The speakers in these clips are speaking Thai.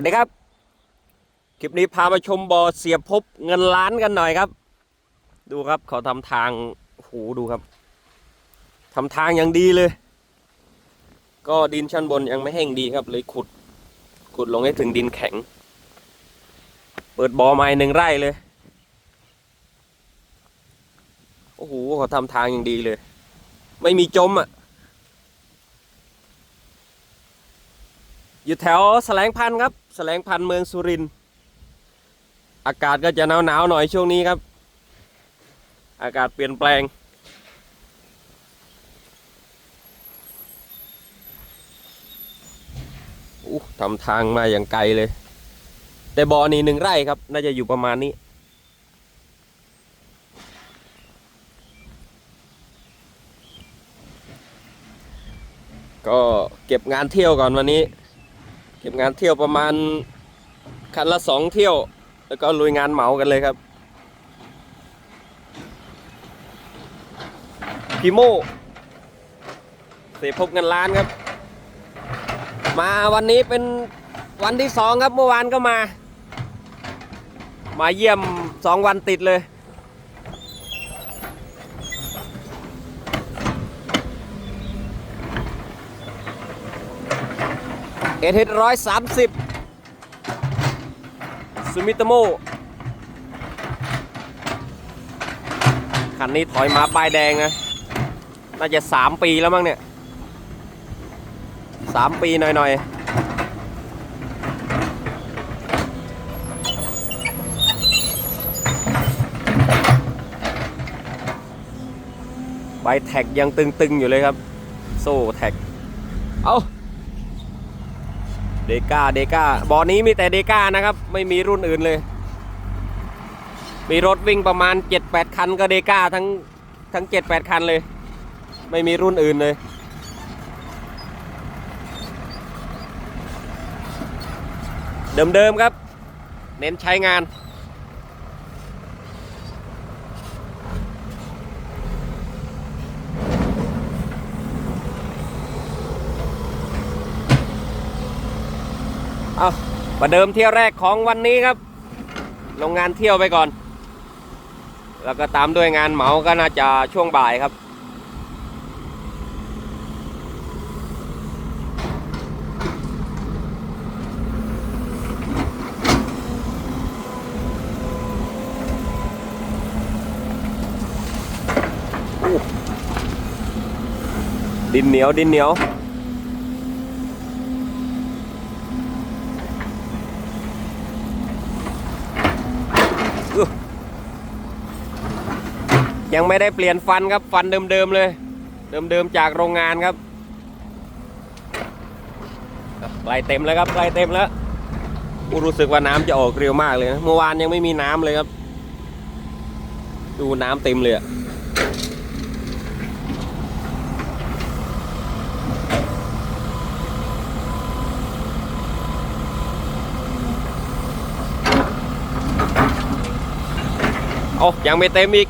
วัสดีครับ คลิปนี้พามาชมบ่อเสียบพบเงินล้านกันหน่อยครับ ดูครับเขาทำทางโอ้โหดูครับทำทางอย่างดีเลย ก็ดินชั้นบนยังไม่แห้งดีครับ เลยขุด ขุดลงให้ถึงดินแข็ง เปิดบ่อใหม่หนึ่งไร่เลยโอ้โหเขาทำทางอย่างดีเลย ไม่มีจมอะ อยู่แถวแสลงพันธ์ครับแสลงพันธ์เมืองสุรินทร์อากาศก็จะหนาวหนาวๆหน่อยช่วงนี้ครับ อากาศเปลี่ยนแปลง อู้ทำทางมาอย่างไกลเลย แต่บ่อนี้หนึ่งไร่ครับ น่าจะอยู่ประมาณนี้ก็เก็บงานเที่ยวก่อนวันนี้ เก็บงานเที่ยวประมาณคันละสองเที่ยว แล้วก็ลุยงานเหมากันเลยครับพีโมเสียพบเงินล้านครับ มาวันนี้เป็นวันที่สองครับเมื่อวานก็มา มาเยี่ยมสองวันติดเลย เอทร้อยสามสิบซูมิโตโมคันนี้ถอยมาป้ายแดงนะ น่าจะสามปีแล้วมั้งเนี่ยสามปีหน่อยๆใบแท็กยังตึงๆอยู่เลยครับ โซ่แท็ก เอา เดก้าเดก้าบ่อนี้มีแต่เดก้านะครับ ไม่มีรุ่นอื่นเลย มีรถวิ่งประมาณ 7-8 คันก็เดก้าทั้งทั้ง 7-8 คันเลย ไม่มีรุ่นอื่นเลยเดิมๆครับ เน้นใช้งาน เอาประเดิมเที่ยวแรกของวันนี้ครับ ลงงานเที่ยวไปก่อน แล้วก็ตามด้วยงานเหมาก็น่าจะช่วงบ่ายครับ ดินเหนียวดินเหนียว ยังไม่ได้เปลี่ยนฟันครับฟันเดิมๆเลย เดิมๆจากโรงงานครับใกล้เต็มแล้วครับใกล้เต็มแล้วกูรู้สึกว่าน้ำจะออกเร็วมากเลยนะเมื่อวานยังไม่มีน้ำเลยครับ ดูน้ำเต็มเลยอะโอ้ยังไม่เต็มอีก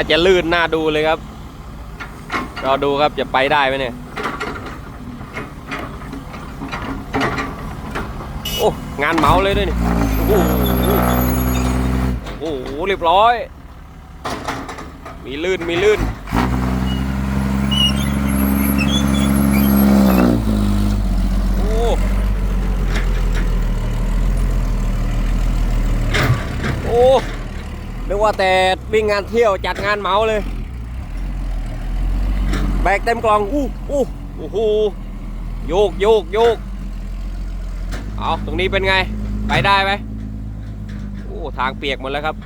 น่าจะลื่นน่าดูเลยครับรอดูครับจะไปได้ไหมเนี่ยโอ้งานเหมาเลยด้วยนี่โอ้โหโอ้โหเรียบร้อย มีลื่นมีลื่นโอ้โอ้ นึกว่าแต่วิ่งงานเที่ยวจัดงานเมาเลย แบกเต็มกล่อง อู้อู้โอ้โหโยกโยกโยกเอาตรงนี้เป็นไง ไปได้ไหมโอ้ทางเปียกหมดแล้วครับ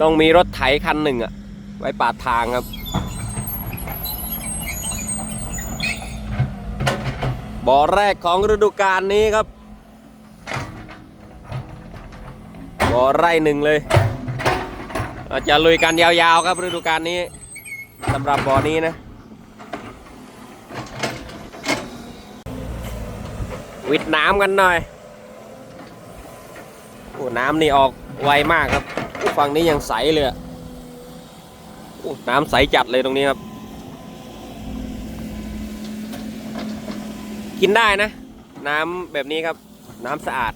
ต้องมีรถไถคันหนึ่งอะไว้ปาดทางครับ บ่อแรกของฤดูกาลนี้ครับ อไร่หนึ่งเลยอจะลุยกันยาวๆครับฤดูกาลนี้สำหรับบ่อนี้นะ วิดน้ำกันหน่อยโอ้น้ำนี่ออกไวมากครับฝั่งนี้ยังใสเลยน้ำใสจัดเลยตรงนี้ครับ กินได้นะ น้ำแบบนี้ครับ น้ำสะอาด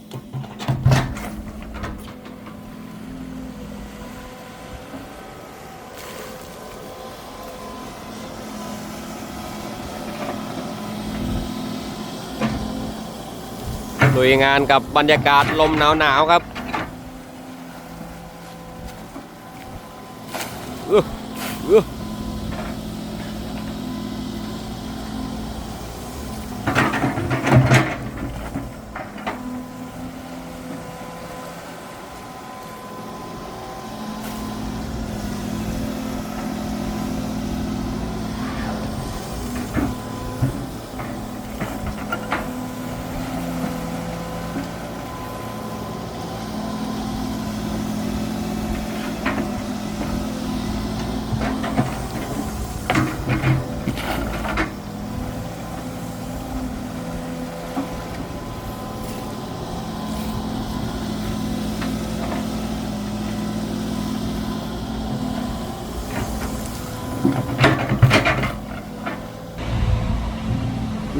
ลุยงานกับบรรยากาศลมหนาวๆครับอื้ออื้อห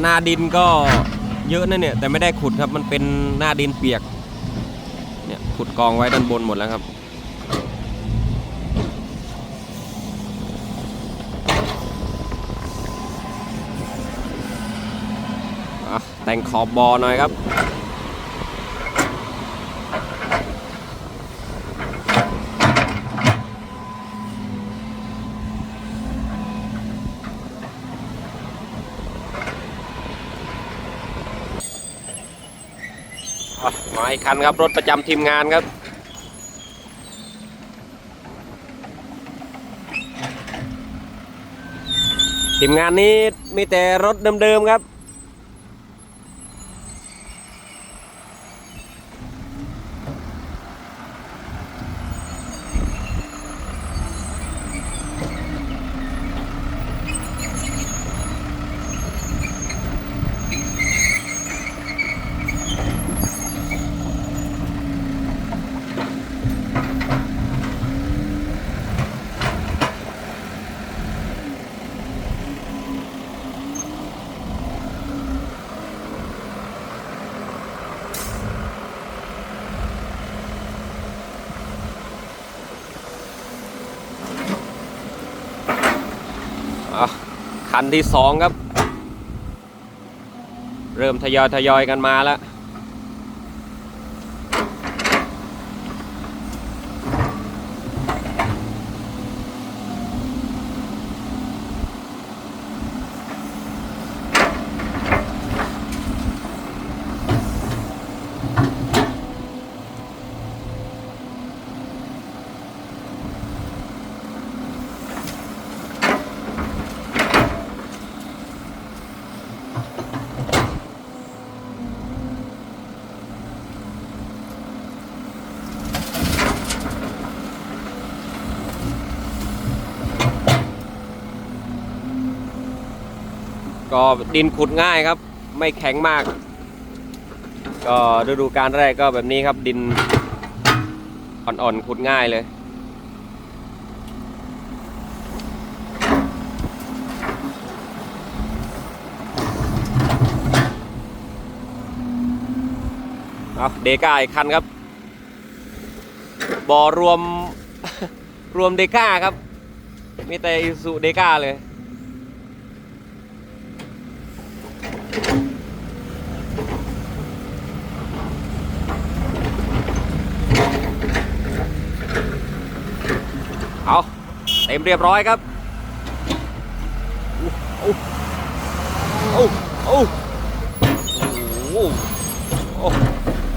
น้าดินก็เยอะนะเนี่ย แต่ไม่ได้ขุดครับ มันเป็นหน้าดินเปียก เนี่ยขุดกองไว้ด้านบนหมดแล้วครับ แต่งขอบบอหน่อยครับ อีกคันครับ รถประจำทีมงานครับทีมงานนี้มีแต่รถเดิมๆครับ คันที่สองครับ เริ่มทยอยทยอยกันมาแล้ว ก็ดินขุดง่ายครับ ไม่แข็งมาก ก็ฤดูการแรกก็แบบนี้ครับดินอ่อนๆขุดง่ายเลยเอาเดก้าอีกคันครับบอรวมรวมเดก้าครับ มีแต่อิสุเดก้าเลย เอาเต็มเรียบร้อยครับโอ้โอ้โอ้โอ้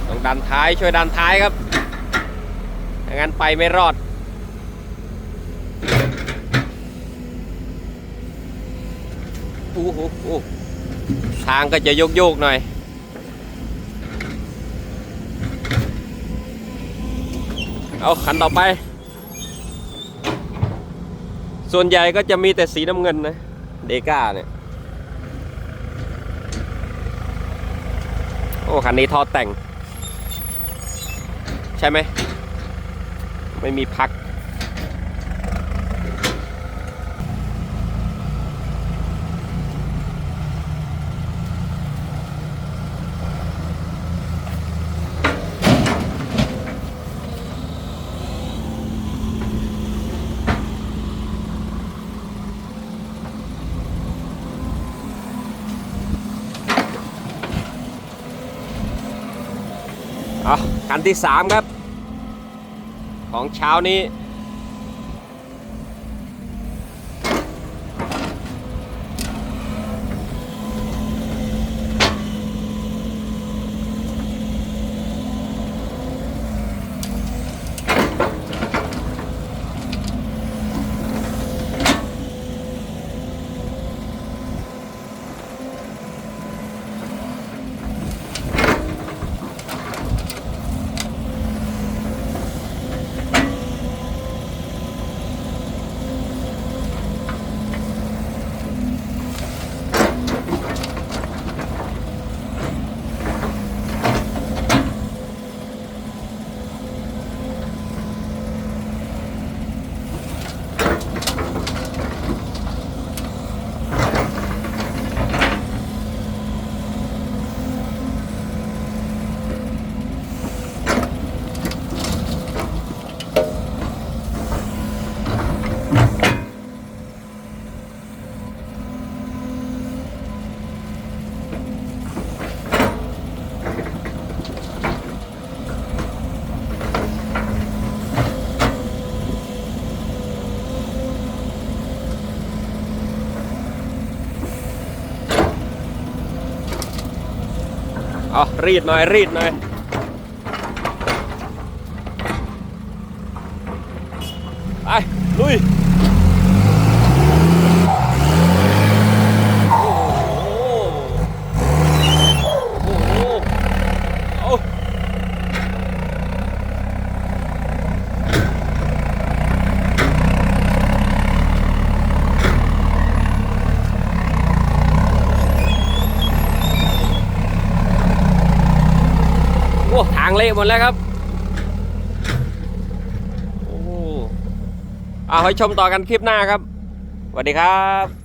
ต้องดันท้ายช่วยดันท้ายครับไม่งั้นไปไม่รอดโอ้โหทางก็จะโยกโยกๆหน่อยเอาขันต่อไป ส่วนใหญ่ก็จะมีแต่สีน้ำเงินนะ เดก้าเนี่ยโอ้คันนี้ท่อแต่ง ใช่ไหม ไม่มีพัก คันที่สามครับ ของเช้านี้ เอารีดหน่อยรีดหน่อยไปลุย โอ้โห โอ้โหเอาโอ้ทาง เละหมดแล้วครับ โอ้เอาไว้ชมต่อกันคลิปหน้าครับสวัสดีครับ